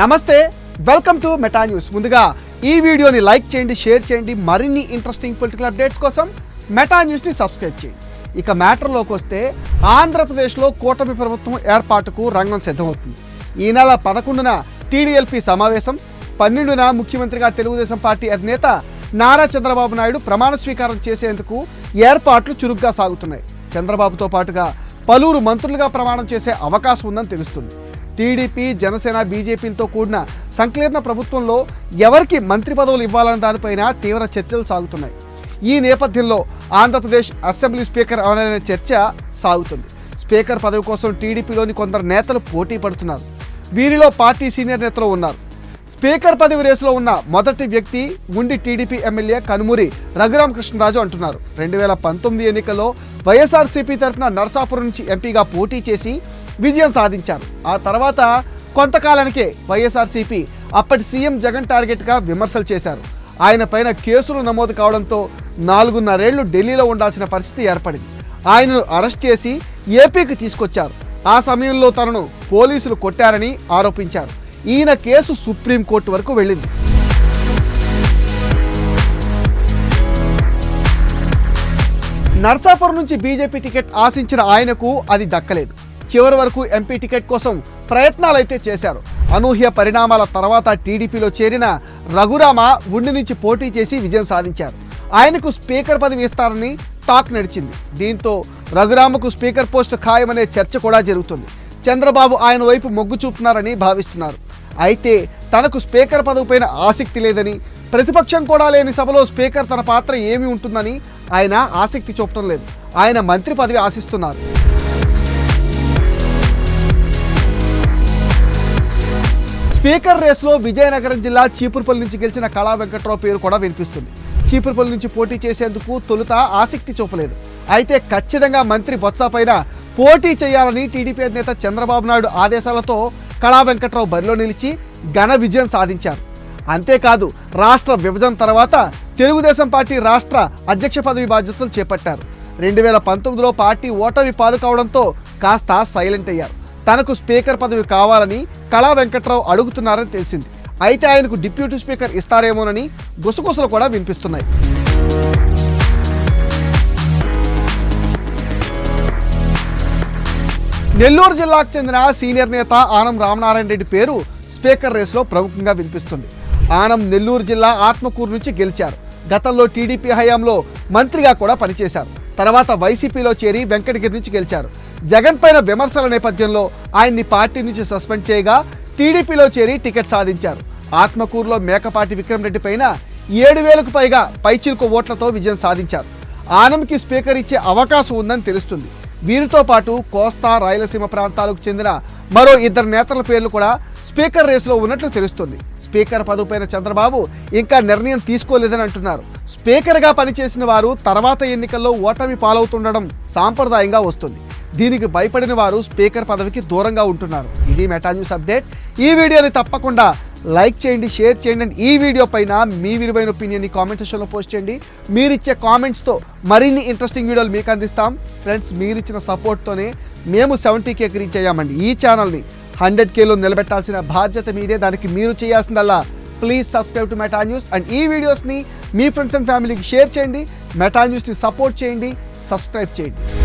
నమస్తే welcome to Meta news. ముందుగా ఈ వీడియోని లైక్ చేయండి షేర్ చేయండి. మరిన్ని ఇంట్రెస్టింగ్ పొలిటికల్ అప్డేట్స్ కోసం మెటా న్యూస్ని సబ్స్క్రైబ్ చేయండి. ఇక మ్యాటర్లోకి వస్తే ఆంధ్రప్రదేశ్లో కూటమి ప్రభుత్వం ఏర్పాటుకు రంగం సిద్ధమవుతుంది. ఈ నెల పదకొండున టీడీఎల్పీ సమావేశం పన్నెండున ముఖ్యమంత్రిగా తెలుగుదేశం పార్టీ అధినేత నారా చంద్రబాబు నాయుడు ప్రమాణ స్వీకారం చేసేందుకు ఏర్పాట్లు చురుగ్గా సాగుతున్నాయి. చంద్రబాబుతో పాటుగా పలువురు మంత్రులుగా ప్రమాణం చేసే అవకాశం ఉందని తెలుస్తుంది. టీడీపీ జనసేన బీజేపీలతో కూడిన సంకీర్ణ ప్రభుత్వంలో ఎవరికి మంత్రి పదవులు ఇవ్వాలన్న దానిపైన తీవ్ర చర్చలు సాగుతున్నాయి. ఈ నేపథ్యంలో ఆంధ్రప్రదేశ్ అసెంబ్లీ స్పీకర్ అవననే చర్చ సాగుతుంది. స్పీకర్ పదవి కోసం టీడీపీలోని కొందరు నేతలు పోటీ పడుతున్నారు. వీరిలో పార్టీ సీనియర్ నేతలు ఉన్నారు. స్పీకర్ పదవి రేసులో ఉన్న మొదటి వ్యక్తి ఉండి టీడీపీ ఎమ్మెల్యే కనుమూరి రఘురామకృష్ణరాజు అంటున్నారు. రెండు వేల పంతొమ్మిది ఎన్నికల్లో వైఎస్ఆర్సీపీ తరఫున నరసాపురం నుంచి ఎంపీగా పోటీ చేసి విజయం సాధించారు. ఆ తర్వాత కొంతకాలానికే వైఎస్ఆర్సీపీ అప్పటి సీఎం జగన్ టార్గెట్గా విమర్శలు చేశారు. ఆయన పైన కేసులు నమోదు కావడంతో నాలుగున్నరేళ్ళు ఢిల్లీలో ఉండాల్సిన పరిస్థితి ఏర్పడింది. ఆయనను అరెస్ట్ చేసి ఏపీకి తీసుకొచ్చారు. ఆ సమయంలో తనను పోలీసులు కొట్టారని ఆరోపించారు. ఈయన కేసు సుప్రీంకోర్టు వరకు వెళ్ళింది. నర్సాపురం నుంచి బీజేపీ టికెట్ ఆశించిన ఆయనకు అది దక్కలేదు. చివరి వరకు ఎంపీ టికెట్ కోసం ప్రయత్నాలైతే చేశారు. అనూహ్య పరిణామాల తర్వాత టీడీపీలో చేరిన రఘురామ ఉండి నుంచి పోటీ చేసి విజయం సాధించారు. ఆయనకు స్పీకర్ పదవి ఇస్తారని టాక్ నడిచింది. దీంతో రఘురామకు స్పీకర్ పోస్ట్ ఖాయమనే చర్చ కూడా జరుగుతుంది. చంద్రబాబు ఆయన వైపు మొగ్గు చూపుతున్నారని భావిస్తున్నారు. అయితే తనకు స్పీకర్ పదవిపైన ఆసక్తి లేదని ప్రతిపక్షం కూడా లేని సభలో స్పీకర్ తన పాత్ర ఏమి ఉంటుందని ఆయన ఆసక్తి చూపటం లేదు. ఆయన మంత్రి పదవి ఆశిస్తున్నారు. స్పీకర్ రేస్లో విజయనగరం జిల్లా చీపురుపల్లి నుంచి గెలిచిన కళా వెంకట్రావు పేరు కూడా వినిపిస్తుంది. చీపురుపల్లి నుంచి పోటీ చేసేందుకు తొలుత ఆసక్తి చూపలేదు. అయితే ఖచ్చితంగా మంత్రి బొత్స పైన పోటీ చేయాలని టీడీపీ అధినేత చంద్రబాబు నాయుడు ఆదేశాలతో కళా వెంకట్రావు బరిలో నిలిచి ఘన విజయం సాధించారు. అంతేకాదు రాష్ట్ర విభజన తర్వాత తెలుగుదేశం పార్టీ రాష్ట్ర అధ్యక్ష పదవి బాధ్యతలు చేపట్టారు. రెండు వేల పంతొమ్మిదిలో పార్టీ ఓటమి పాలు కావడంతో కాస్త సైలెంట్ అయ్యారు. తనకు స్పీకర్ పదవి కావాలని కళా వెంకట్రావు అడుగుతున్నారని తెలిసింది. అయితే ఆయనకు డిప్యూటీ స్పీకర్ ఇస్తారేమోనని గుసగుసలు కూడా వినిపిస్తున్నాయి. నెల్లూరు జిల్లాకు చెందిన సీనియర్ నేత ఆనం రామనారాయణ రెడ్డి పేరు స్పీకర్ రేసులో ప్రముఖంగా వినిపిస్తుంది. ఆనం నెల్లూరు జిల్లా ఆత్మకూరు నుంచి గెలిచారు. గతంలో టీడీపీ హయాంలో మంత్రిగా కూడా పనిచేశారు. తర్వాత వైసీపీలో చేరి వెంకటగిరి నుంచి గెలిచారు. జగన్ పైన విమర్శల నేపథ్యంలో ఆయన్ని పార్టీ నుంచి సస్పెండ్ చేయగా టీడీపీలో చేరి టికెట్ సాధించారు. ఆత్మకూరులో మేకపాటి విక్రమ్ రెడ్డి పైన ఏడు వేలకు పైగా పైచిలుకు ఓట్లతో విజయం సాధించారు. ఆనంకి స్పీకర్ ఇచ్చే అవకాశం ఉందని తెలుస్తుంది. వీరితో పాటు కోస్తా రాయలసీమ ప్రాంతాలకు చెందిన మరో ఇద్దరు నేతల పేర్లు కూడా స్పీకర్ రేసులో ఉన్నట్లు తెలుస్తుంది. స్పీకర్ పదవిపైన చంద్రబాబు ఇంకా నిర్ణయం తీసుకోలేదని అంటున్నారు. స్పీకర్గా పనిచేసిన వారు తర్వాత ఎన్నికల్లో ఓటమి పాలవుతుండడం సాంప్రదాయంగా వస్తుంది. దీనికి భయపడిన వారు స్పీకర్ పదవికి దూరంగా ఉంటున్నారు. ఇది మెటా న్యూస్ అప్డేట్. ఈ వీడియోని తప్పకుండా లైక్ చేయండి షేర్ చేయండి అండ్ ఈ వీడియో పైన మీ విలువైన ఒపీనియన్ని కామెంట్ సెక్షన్లో పోస్ట్ చేయండి. మీరు ఇచ్చే కామెంట్స్తో మరిన్ని ఇంట్రెస్టింగ్ వీడియోలు మీకు అందిస్తాం. ఫ్రెండ్స్ మీరు ఇచ్చిన సపోర్ట్తోనే మేము సెవెంటీ కేకి రీచ్ అయ్యామండి ఈ ఛానల్ని హండ్రెడ్ కేలో నిలబెట్టాల్సిన బాధ్యత మీదే. దానికి మీరు చేయాల్సిందల్లా please subscribe to Meta news and ఈ వీడియోస్ని మీ ఫ్రెండ్స్ అండ్ ఫ్యామిలీకి షేర్ చేయండి. మెటా న్యూస్ని సపోర్ట్ చేయండి. సబ్స్క్రైబ్ చేయండి.